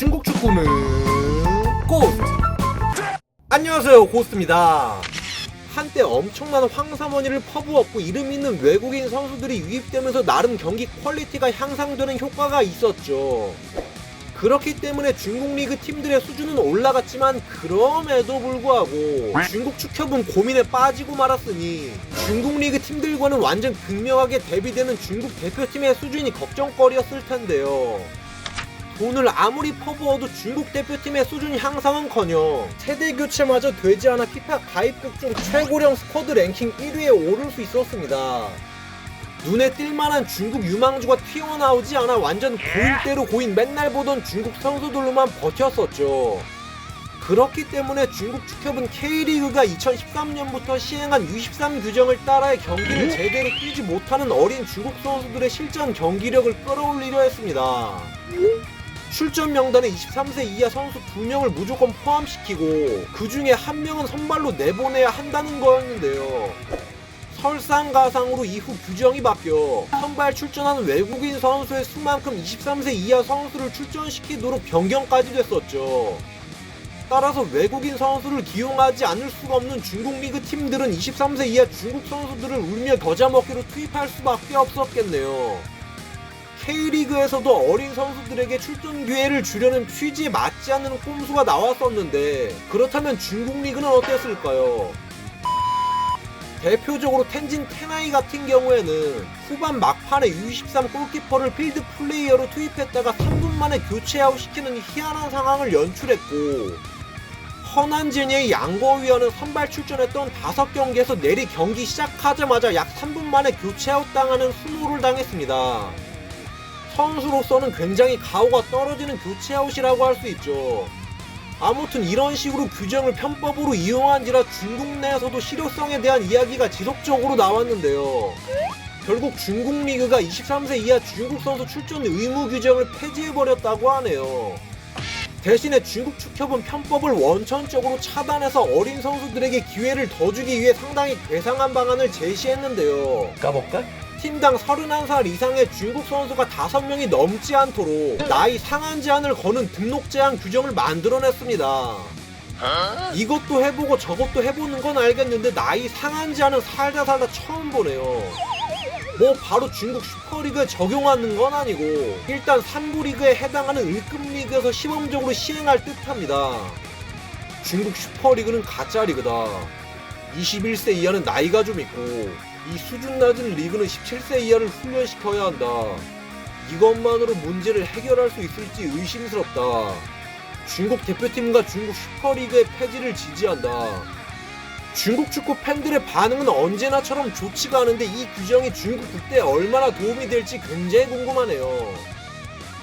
중국 축구는 고스트 안녕하세요 고스트입니다. 한때 엄청난 황사머니를 퍼부었고 이름 있는 외국인 선수들이 유입되면서 나름 경기 퀄리티가 향상되는 효과가 있었죠. 그렇기 때문에 중국 리그 팀들의 수준은 올라갔지만 그럼에도 불구하고 중국 축협은 고민에 빠지고 말았으니 중국 리그 팀들과는 완전 극명하게 대비되는 중국 대표팀의 수준이 걱정거리였을 텐데요. 돈을 아무리 퍼부어도 중국 대표팀의 수준 향상은커녕 세대 교체마저 되지 않아 피파 가입국 중 최고령 스쿼드 랭킹 1위에 오를 수 있었습니다. 눈에 띌만한 중국 유망주가 튀어나오지 않아 완전 고인대로 고인 맨날 보던 중국 선수들로만 버텼었죠. 그렇기 때문에 중국 축협은 K리그가 2013년부터 시행한 U13 규정을 따라해 경기를 제대로 뛰지 못하는 어린 중국 선수들의 실전 경기력을 끌어올리려 했습니다. 출전 명단에 23세 이하 선수 2명을 무조건 포함시키고 그 중에 한 명은 선발로 내보내야 한다는 거였는데요. 설상가상으로 이후 규정이 바뀌어 선발 출전하는 외국인 선수의 수만큼 23세 이하 선수를 출전시키도록 변경까지 됐었죠. 따라서 외국인 선수를 기용하지 않을 수가 없는 중국 리그 팀들은 23세 이하 중국 선수들을 울며 겨자 먹기로 투입할 수밖에 없었겠네요. K리그에서도 어린 선수들에게 출전 기회를 주려는 취지에 맞지 않는 꼼수가 나왔었는데 그렇다면 중국 리그는 어땠을까요? 대표적으로 텐진 테나이 같은 경우에는 후반 막판에 U23 골키퍼를 필드 플레이어로 투입했다가 3분 만에 교체 아웃 시키는 희한한 상황을 연출했고 허난제니의 양거위원은 선발 출전했던 5경기에서 내리 경기 시작하자마자 약 3분 만에 교체 아웃 당하는 수모를 당했습니다. 선수로서는 굉장히 가오가 떨어지는 교체 아웃이라고 할 수 있죠. 아무튼 이런 식으로 규정을 편법으로 이용한지라 중국 내에서도 실효성에 대한 이야기가 지속적으로 나왔는데요. 결국 중국 리그가 23세 이하 중국 선수 출전 의무 규정을 폐지해버렸다고 하네요. 대신에 중국 축협은 편법을 원천적으로 차단해서 어린 선수들에게 기회를 더 주기 위해 상당히 괴상한 방안을 제시했는데요. 까볼까? 팀당 31살 이상의 중국 선수가 5명이 넘지 않도록 나이 상한 제한을 거는 등록 제한 규정을 만들어냈습니다. 이것도 해보고 저것도 해보는 건 알겠는데 나이 상한 제한은 살다 살다 처음 보네요. 뭐 바로 중국 슈퍼리그에 적용하는 건 아니고 일단 3부 리그에 해당하는 1급 리그에서 시범적으로 시행할 듯합니다. 중국 슈퍼리그는 가짜 리그다. 21세 이하는 나이가 좀 있고 이 수준 낮은 리그는 17세 이하를 훈련시켜야 한다. 이것만으로 문제를 해결할 수 있을지 의심스럽다. 중국 대표팀과 중국 슈퍼리그의 폐지를 지지한다. 중국 축구 팬들의 반응은 언제나처럼 좋지가 않은데 이 규정이 중국 국대에 얼마나 도움이 될지 굉장히 궁금하네요.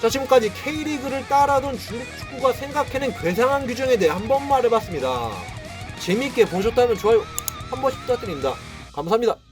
자 지금까지 K리그를 따라하던 중국 축구가 생각해낸 괴상한 규정에 대해 한번 말해봤습니다. 재미있게 보셨다면 좋아요 한 번씩 부탁드립니다. 감사합니다.